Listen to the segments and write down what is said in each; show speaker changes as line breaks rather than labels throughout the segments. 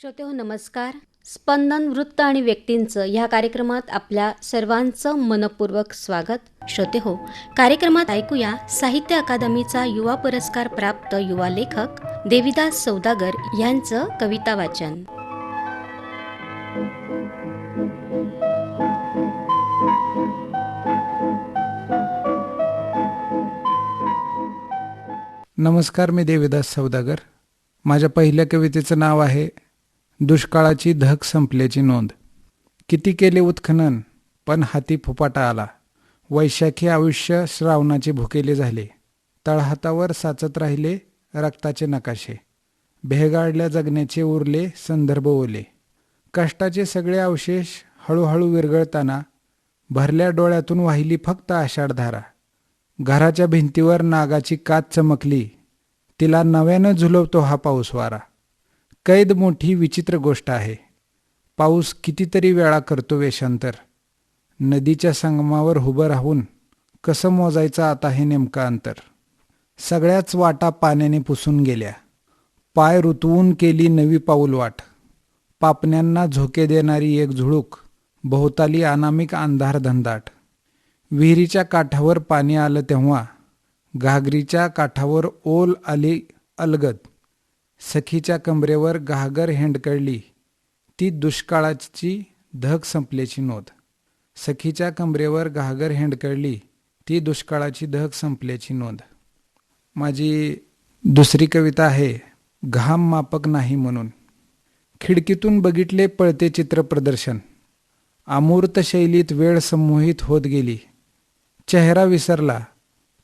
श्रोते हो नमस्कार. स्पंदन वृत्त आणि व्यक्तींचं ह्या कार्यक्रमात आपल्या सर्वांचं मनपूर्वक स्वागत. श्रोते हो कार्यक्रमात ऐकूया साहित्य अकादमीचा युवा पुरस्कार प्राप्त युवा लेखक देविदास सौदागर यांचं कविता वाचन.
नमस्कार मी देविदास सौदागर. माझ्या पहिल्या कवितेचं नाव आहे दुष्काळाची धग संपल्याची नोंद. किती केले उत्खनन? पण हाती फुपाटा आला. वैशाखी आयुष्य श्रावणाचे भुकेले झाले. तळहातावर साचत राहिले रक्ताचे नकाशे. भेगाडल्या जगण्याचे उरले संदर्भ ओले. कष्टाचे सगळे अवशेष हळूहळू विरघळताना भरल्या डोळ्यातून वाहिली फक्त आषाढधारा. घराच्या भिंतीवर नागाची काच चमकली. तिला नव्यानं झुलवतो हा पाऊस वारा कैद मोठी विचित्र गोष्ट आहे. पाऊस कितीतरी वेळा करतो वेषांतर. नदीच्या संगमावर उभं राहून कसं मोजायचं आता हे नेमकं अंतर? सगळ्याच वाटा पाण्याने पुसून गेल्या. पाय रुतवून केली नवी पाऊल वाट. पापण्यांना झोके देणारी एक झुळूक बहुताली अनामिक अंधार धंदाट. विहिरीच्या काठावर पाणी आलं तेव्हा घागरीच्या काठावर ओल आली अलगद. सखीच्या कमरेवर घागर हेंडकळली ती दुष्काळाची धग संपल्याची नोंद. सखीच्या कमरेवर घागर हेंडकळली ती दुष्काळाची धग संपल्याची नोंद. माझी दुसरी कविता आहे घाम मापक नाही म्हणून. खिडकीतून बघितले पळते चित्र प्रदर्शन. अमूर्त शैलीत वेळ संमोहित होत गेली. चेहरा विसरला.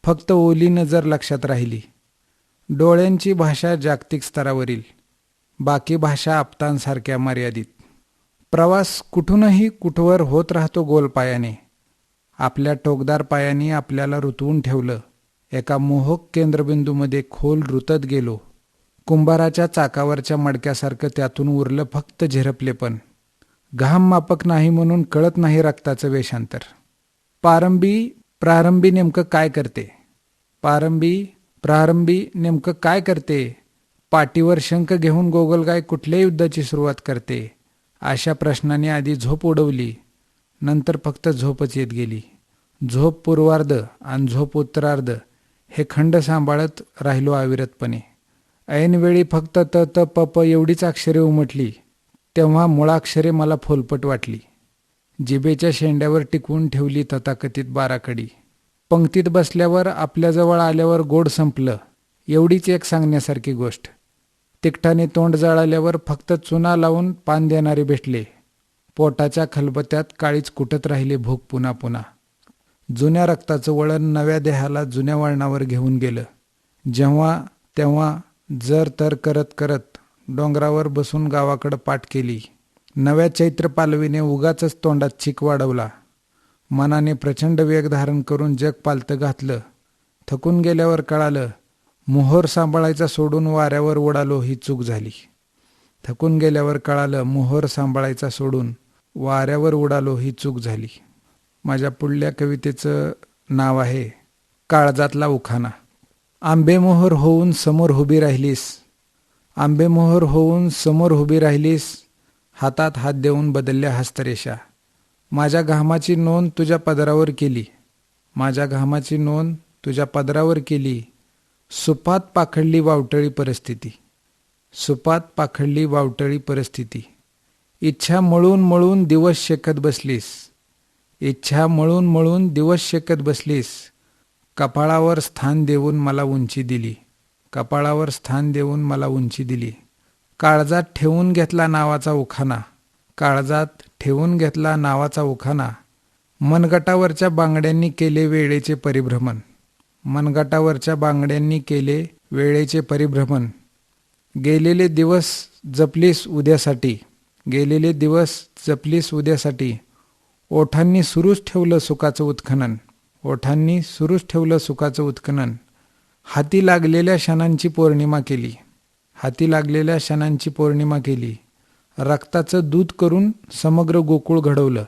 फक्त ओली नजर लक्षात राहिली. डोळ्यांची भाषा जागतिक स्तरावरील बाकी भाषा आपतांसारख्या मर्यादित. प्रवास कुठूनही कुठवर होत राहतो गोल पायाने. आपल्या टोकदार पायाने आपल्याला रुतवून ठेवलं. एका मोहक केंद्रबिंदूमध्ये खोल रुतत गेलो. कुंभाराच्या चाकावरच्या मडक्यासारखं त्यातून उरलं फक्त झिरपले पण. घाम मापक नाही म्हणून कळत नाही रक्ताचं वेषांतर. पारंबी प्रारंभी नेमकं काय करते? पारंबी प्रारंभी नेमकं काय करते? पाठीवर शंख घेऊन गोगलगाय कुठल्या युद्धाची सुरुवात करते? अशा प्रश्नाने आधी झोप उडवली. नंतर फक्त झोपच येत गेली. झोप पूर्वार्ध आणि झोप उत्तरार्ध हे खंड सांभाळत राहिलो अविरतपणे. ऐनवेळी फक्त त त प प एवढीच अक्षरे उमटली. तेव्हा मुळाक्षरे मला फोलपट वाटली. जिबेच्या शेंड्यावर टिकवून ठेवली तथाकथित बाराकडी पंक्तीत बसल्यावर आपल्याजवळ आल्यावर गोड संपलं एवढीच एक सांगण्यासारखी गोष्ट. तिकटाने तोंड जळाल्यावर फक्त चुना लावून पान देणारे भेटले. पोटाच्या खलबत्यात काळीच कुटत राहिले भूक पुन्हा पुन्हा. जुन्या रक्ताचं वळण नव्या देहाला जुन्या वळणावर घेऊन गेलं. जेव्हा तेव्हा जर तर करत करत डोंगरावर बसून गावाकडं पाठ केली. नव्या चैत्र पालवीने उगाच तोंडात चीक वाढवला. मनाने प्रचंड वेग धारण करून जग पालतं घातलं. थकून गेल्यावर कळालं मोहोर सांभाळायचा सोडून वाऱ्यावर उडालो ही चूक झाली. थकून गेल्यावर कळालं मोहोर सांभाळायचा सोडून वाऱ्यावर उडालो ही चूक झाली. माझ्या पुढल्या कवितेचं नाव आहे काळजातला उखाना आंबेमोहर होऊन समोर उभी राहिलीस. आंबेमोहर होऊन समोर उभी राहिलीस. हातात हात देऊन बदलल्या हस्तरेषा. माझ्या घामाची नोंद तुझ्या पदरावर केली. माझ्या घामाची नोंद तुझ्या पदरावर केली. सुपात पाखडली वावटळी परिस्थिती. सुपात पाखडली वावटळी परिस्थिती. इच्छा मळून मळून दिवस शेकत बसलीस. इच्छा मळून मळून दिवस शेकत बसलीस. कपाळावर स्थान देऊन मला उंची दिली. कपाळावर स्थान देऊन मला उंची दिली. काळजात ठेवून घेतला नावाचा उखाना. काळजात ठेवून घेतला नावाचा उखाणा मनगटावरच्या बांगड्यांनी केले वेळेचे परिभ्रमण. मनगटावरच्या बांगड्यांनी केले वेळेचे परिभ्रमण. गेलेले दिवस जपलीस उद्यासाठी. गेलेले दिवस जपलीस उद्यासाठी. ओठांनी सुरूच ठेवलं सुखाचं उत्खनन. ओठांनी सुरूच ठेवलं सुखाचं उत्खनन. हाती लागलेल्या क्षणांची पौर्णिमा केली. हाती लागलेल्या क्षणांची पौर्णिमा केली. रक्ताचं दूध करून समग्र गोकुळ घडवलं.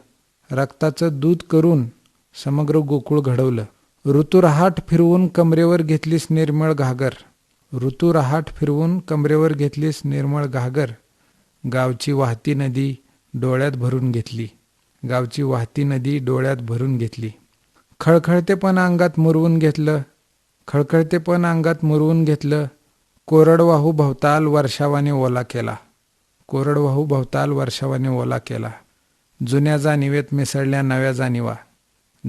रक्ताचं दूध करून समग्र गोकुळ घडवलं. ऋतुरहाट फिरवून कमरेवर घेतलीस निर्मळ घागर. ऋतुरहाट फिरवून कमरेवर घेतलीस निर्मळ घागर. गावची वाहती नदी डोळ्यात भरून घेतली. गावची वाहती नदी डोळ्यात भरून घेतली. खळखळतेपण अंगात मुरवून घेतलं. खळखळतेपण अंगात मुरवून घेतलं. कोरडवाहू भवताल वर्षावाने ओला केला. कोरडवाहू भवताल वर्षावाने ओला केला. जुन्या जाणिवेत मिसळल्या नव्या जाणीवा.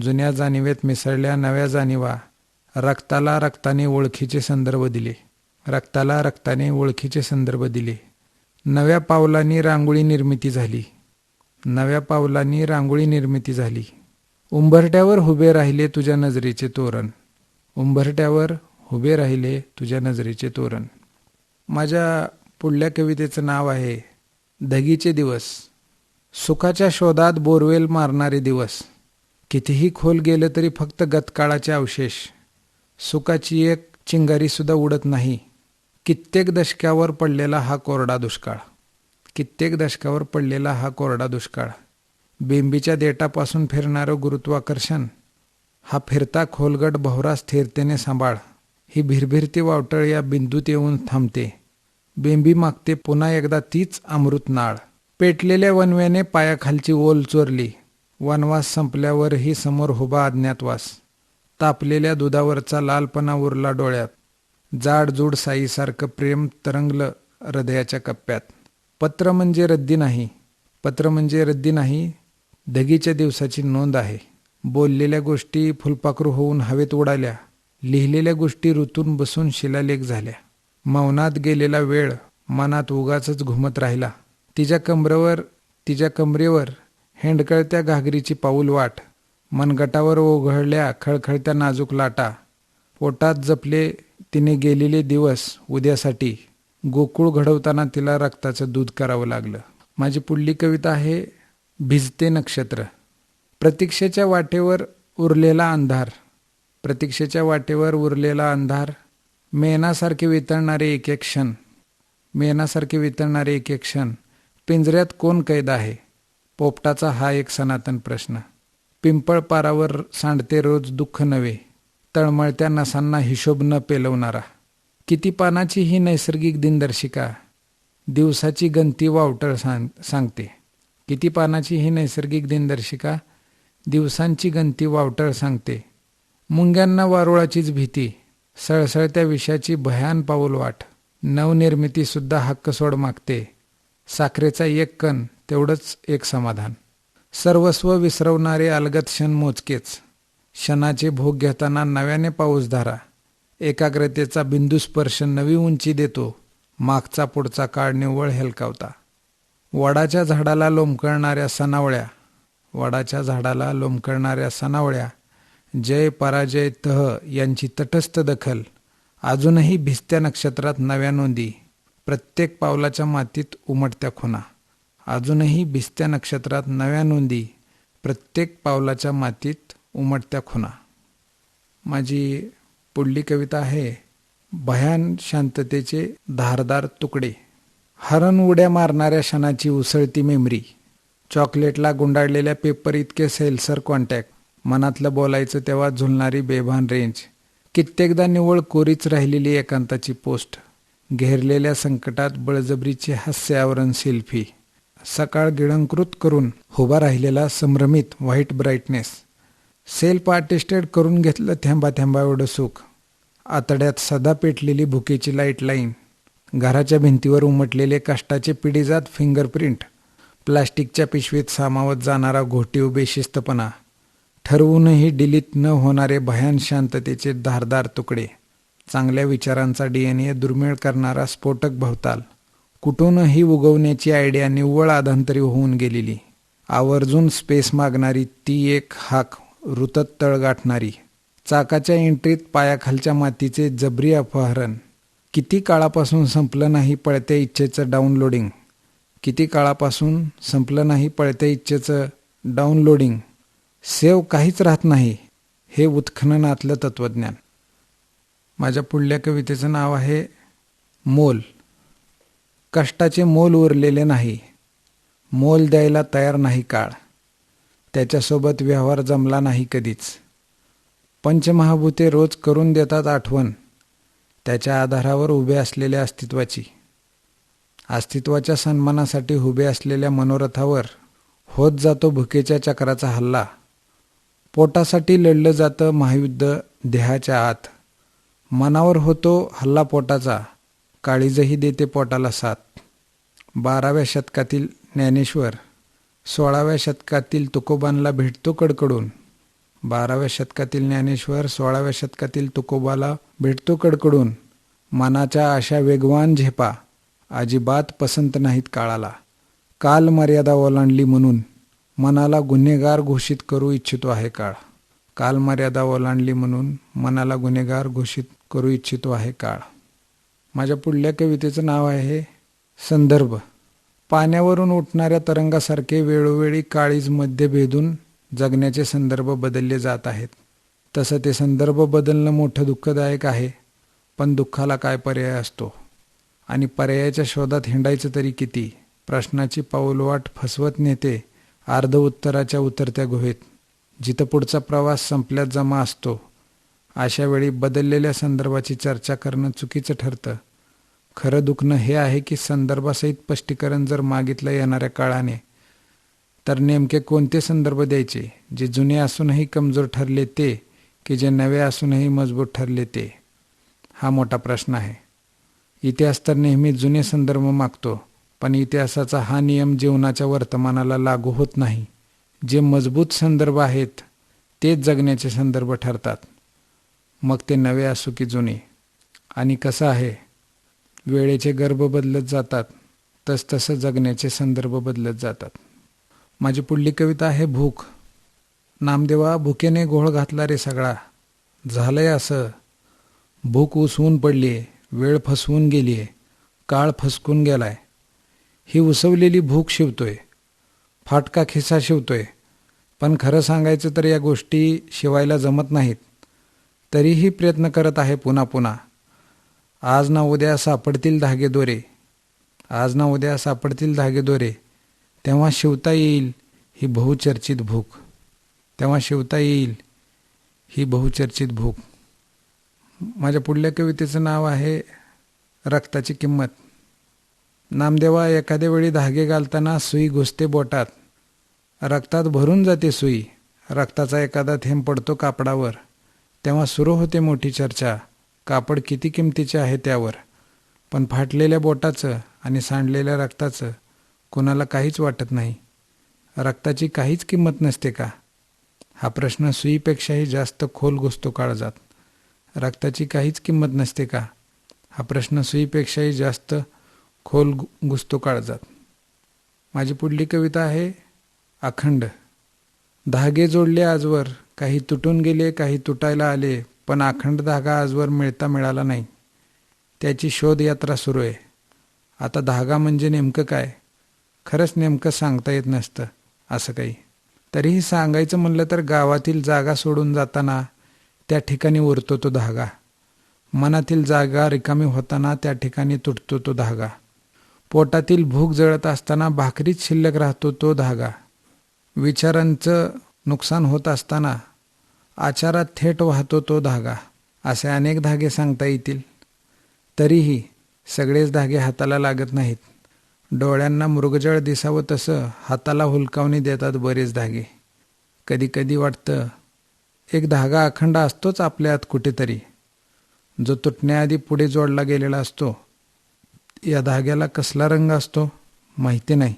जुन्या जाणीवेत मिसळल्या नव्या जाणीवा. रक्ताला रक्ताने ओळखीचे संदर्भ दिले. रक्ताला रक्ताने ओळखीचे संदर्भ दिले. नव्या पावलांनी रांगोळी निर्मिती झाली. नव्या पावलांनी रांगोळी निर्मिती झाली. उंबरट्यावर उभे राहिले तुझ्या नजरेचे तोरण. उंबरट्यावर उभे राहिले तुझ्या नजरेचे तोरण. माझ्या पुढल्या कवितेचं नाव आहे धगीचे दिवस. सुखाच्या शोधात बोरवेल मारणारे दिवस. कितीही खोल गेलं तरी फक्त गतकाळाचे अवशेष. सुखाची एक चिंगारीसुद्धा उडत नाही. कित्येक दशकावर पडलेला हा कोरडा दुष्काळ. कित्येक दशकावर पडलेला हा कोरडा दुष्काळ. बेंबीच्या देटापासून फिरणारं गुरुत्वाकर्षण. हा फिरता खोलगट भोवरा स्थिरतेने सांभाळ. ही भिरभिरती वावटळ या बिंदूत येऊन थांबते. बेंबी मागते पुन्हा एकदा तीच अमृत नाळ. पेटलेल्या वनव्याने पायाखालची ओल चोरली. वनवास संपल्यावरही समोर हुबा अज्ञातवास तापलेल्या दुधावरचा लालपणा उरला डोळ्यात. जाडजूड साईसारखं प्रेम तरंगलं हृदयाच्या कप्प्यात. पत्र म्हणजे रद्दी नाही. पत्र म्हणजे रद्दी नाही. दगीच्या दिवसाची नोंद आहे. बोललेल्या गोष्टी फुलपाखरू होऊन हवेत उडाल्या. लिहिलेल्या गोष्टी ऋतून बसून शिलालेख झाल्या. मौनात गेलेला वेळ मनात उगाच घुमत राहिला. तिच्या कमरेवर तिच्या कमरेवर हेंडकळत्या घागरीची पाऊल वाट मनगटावर ओघळल्या खळखळत्या नाजूक लाटा. पोटात जपले तिने गेलेले दिवस उद्यासाठी. गोकुळ घडवताना तिला रक्ताचं दूध करावं लागलं. माझी पुढली कविता आहे भिजते नक्षत्र. प्रतीक्षेच्या वाटेवर उरलेला अंधार. प्रतीक्षेच्या वाटेवर उरलेला अंधार. मेनासारखे वितळणारे एक एक क्षण मेनासारखे वितळणारे एक एक क्षण पिंजऱ्यात कोण कैद आहे? पोपटाचा हा एक सनातन प्रश्न. पिंपळ पारावर सांडते रोज दुःख नव्हे तळमळत्या नसांना हिशोब न पेलवणारा. किती पानाची ही नैसर्गिक दिनदर्शिका? दिवसाची गंती वावटळ सांग सांगते. किती पानाची ही नैसर्गिक दिनदर्शिका? दिवसांची गंती वावटळ सांगते. मुंग्यांना वारुळाचीच भीती सळसळत्या विषयाची भयान पाऊल वाट. नवनिर्मितीसुद्धा हक्क सोड मागते. साखरेचा एक कण तेवढंच एक समाधान. सर्वस्व विसरवणारे अलगत क्षण मोजकेच. क्षणाचे भोग घेताना नव्याने पाऊस धारा. एकाग्रतेचा बिंदुस्पर्श नवी उंची देतो. मागचा पुढचा काळ निव्वळ हेलकावता. वडाच्या झाडाला लोंबकळणाऱ्या सनावळ्या वडाच्या झाडाला लोंबकळणाऱ्या सनावळ्या जय पराजय तह यांची तटस्थ दखल. अजूनही भिस्त्या नक्षत्रात नव्या नोंदी. प्रत्येक पावलाच्या मातीत उमटत्या खुना अजूनही भिस्त्या नक्षत्रात नव्या नोंदी. प्रत्येक पावलाच्या मातीत उमटत्या खुना माझी पुढली कविता आहे भयान शांततेचे धारदार तुकडे. हरण उड्या मारणाऱ्या क्षणाची उसळती मेमरी. चॉकलेटला गुंडाळलेल्या पेपर इतके सेल्सर कॉन्टॅक्ट. मनातलं बोलायचं तेव्हा झुलणारी बेभान रेंज. कित्येकदा निव्वळ कोरीच राहिलेली एकांताची पोस्ट. घेरलेल्या संकटात बळजबरीचे हास्य आवरण सेल्फी. सकाळ गिळंकृत करून उभा राहिलेला संभ्रमित व्हाईट ब्राईटनेस. सेल्फ आर्टिस्टेड करून घेतलं थेंबा थेंबा एवढं सुख. आतड्यात सदा पेटलेली भुकेची लाइट लाईन. घराच्या भिंतीवर उमटलेले कष्टाचे पिढीजात फिंगरप्रिंट. प्लास्टिकच्या पिशवीत सामावत जाणारा घोटीव बेशिस्तपणा. ठरवूनही डिलीट न होणारे भयान शांततेचे धारदार तुकडे चांगल्या विचारांचा डीएनए दुर्मिळ करणारा स्फोटक भवताल. कुठूनही उगवण्याची आयडिया निव्वळ आधांतरी होऊन गेलेली. आवर्जून स्पेस मागणारी ती एक हाक रुतत तळ गाठणारी चाकाच्या एंट्रीत पायाखालच्या मातीचे जबरी अपहरण. किती काळापासून संपलं नाही पळत्या इच्छेचं डाउनलोडिंग. किती काळापासून संपलं नाही पळत्या इच्छेचं डाउनलोडिंग. सेव काहीच राहत नाही हे उत्खननातलं तत्वज्ञान माझ्या पुढल्या कवितेचं नाव आहे मोल. कष्टाचे मोल उरलेले नाही मोल द्यायला तयार नाही काळ. त्याच्यासोबत व्यवहार जमला नाही कधीच. पंचमहाभूते रोज करून देतात आठवण त्याच्या आधारावर उभे असलेल्या अस्तित्वाची. अस्तित्वाच्या सन्मानासाठी उभे असलेल्या मनोरथावर होत जातो भुकेच्या चक्राचा हल्ला. पोटासाठी लढलं जातं महायुद्ध देहाच्या आत. मनावर होतो हल्ला पोटाचा. काळीजही देते पोटाला साथ. बाराव्या शतकातील ज्ञानेश्वर सोळाव्या शतकातील तुकोबांना भेटतो कडकडून. बाराव्या शतकातील ज्ञानेश्वर सोळाव्या शतकातील तुकोबाला भेटतो कडकडून. मनाच्या अशा वेगवान झेपा. अजिबात पसंत नाहीत काळाला. काल मर्यादा ओलांडली म्हणून. मनाला गुन्हेगार घोषित करू इच्छितो आहे काळ. काल मर्यादा ओलांडली म्हणून मनाला गुन्हेगार घोषित करू इच्छितो आहे काळ. माझ्या पुढल्या कवितेचं नाव आहे संदर्भ. पाण्यावरून उठणाऱ्या तरंगासारखे वेळोवेळी काळीजमध्ये भेदून जगण्याचे संदर्भ बदलले जात आहेत. तसं ते संदर्भ बदलणं मोठं दुःखदायक आहे पण दुःखाला काय पर्याय असतो? आणि पर्यायाच्या शोधात हिंडायचं तरी किती? प्रश्नाची पाऊलवाट फसवत नेते अर्ध उत्तराच्या उतरत्या गुहेत जिथं पुढचा प्रवास संपल्यात जमा असतो अशा वेळी बदललेल्या संदर्भाची चर्चा करणं चुकीचं ठरतं. खरं दुखणं हे आहे की संदर्भासहित स्पष्टीकरण जर मागितलं येणाऱ्या काळाने तर नेमके कोणते संदर्भ द्यायचे जे जुने असूनही कमजोर ठरले ते की जे नवे असूनही मजबूत ठरले ते? हा मोठा प्रश्न आहे. इतिहास तर नेहमी जुने संदर्भ मागतो. पण इतिहासाचा हा नियम जीवनाच्या वर्तमानाला लागू होत नाही. जे मजबूत संदर्भ आहेत तेच जगण्याचे संदर्भ ठरतात. मग ते नवे असो की जुने. आणि कसं आहे? वेळेचे गर्भ बदलत जातात. तसतसं जगण्याचे संदर्भ बदलत जातात. माझी पुढली कविता आहे भूक नामदेवा भुकेने घोळ घातला रे सगळा. झालंय असं. भूक उसवून पडली वेळ फसवून गेली काळ फसकून गेलाय. ही उसवलेली भूक शिवतोय. फाटका खिसा शिवतोय. पण खरं सांगायचं तर या गोष्टी शिवायला जमत नाहीत. तरीही प्रयत्न करत आहे पुन्हा पुन्हा. आज ना उद्या सापडतील धागे दोरे. आज ना उद्या सापडतील धागे दोरे. तेव्हा शिवता येईल ही बहुचर्चित भूक. तेव्हा शिवता येईल ही बहुचर्चित भूक. माझ्या पुढल्या कवितेचं नाव आहे रक्ताची किंमत. नामदेवा एखाद्या वेळी धागे घालताना सुई घुसते बोटात. रक्तात भरून जाते सुई. रक्ताचा एखादा थेंब पडतो कापडावर. तेव्हा सुरू होते मोठी चर्चा. कापड किती किमतीचे आहे त्यावर. पण फाटलेल्या बोटाचं आणि सांडलेल्या रक्ताचं कोणाला काहीच वाटत नाही. रक्ताची काहीच किंमत नसते का? हा प्रश्न सुईपेक्षाही जास्त खोल घुसतो काळजात. रक्ताची काहीच किंमत नसते का? हा प्रश्न सुईपेक्षाही जास्त खोल घु- घुसतो काळजात माझी पुढली कविता आहे अखंड. धागे जोडले आजवर काही तुटून गेले काही तुटायला आले पण अखंड धागा आजवर मिळता मिळाला नाही. त्याची शोध यात्रा सुरू आहे. आता धागा म्हणजे नेमकं काय? खरंच नेमकं सांगता येत नसतं असं काही. तरीही सांगायचं म्हणलं तर गावातील जागा सोडून जाताना त्या ठिकाणी उरतो तो धागा. मनातील जागा रिकामी होताना त्या ठिकाणी तुटतो तो धागा. पोटातील भूक जळत असताना भाकरीच शिल्लक राहतो तो धागा. विचारांचं नुकसान होत असताना आचारात थेट वाहतो तो धागा असे अनेक धागे सांगता येतील. तरीही सगळेच धागे हाताला लागत नाहीत. डोळ्यांना मृगजळ दिसावं तसं हाताला हुलकावणी देतात बरेच धागे. कधीकधी वाटतं एक धागा अखंड असतोच आपल्यात कुठेतरी. जो तुटण्याआधी पुढे जोडला गेलेला असतो या धाग्याला कसला रंग असतो माहिती नाही.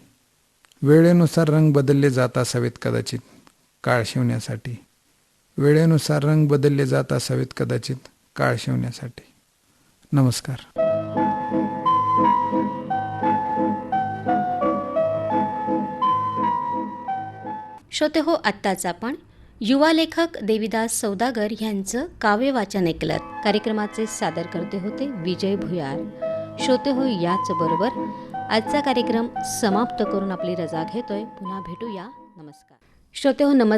वेळेनुसार रंग बदलले जात असावेत कदाचित काळ शिवण्यासाठी. वेळेनुसार रंग बदलले जात असावेत कदाचित काळ शिवण्यासाठी. नमस्कार.
श्रोते हो आत्ताच आपण युवा लेखक देवीदास सौदागर यांचं काव्य वाचन ऐकलं कार्यक्रमाचे सादर करते होते विजय भुयार. श्रोते हो याच बरोबर. आजचा कार्यक्रम समाप्त करून आपली रजा घेतोय. पुन्हा भेटूया. नमस्कार. श्रोते हो नमस्कार.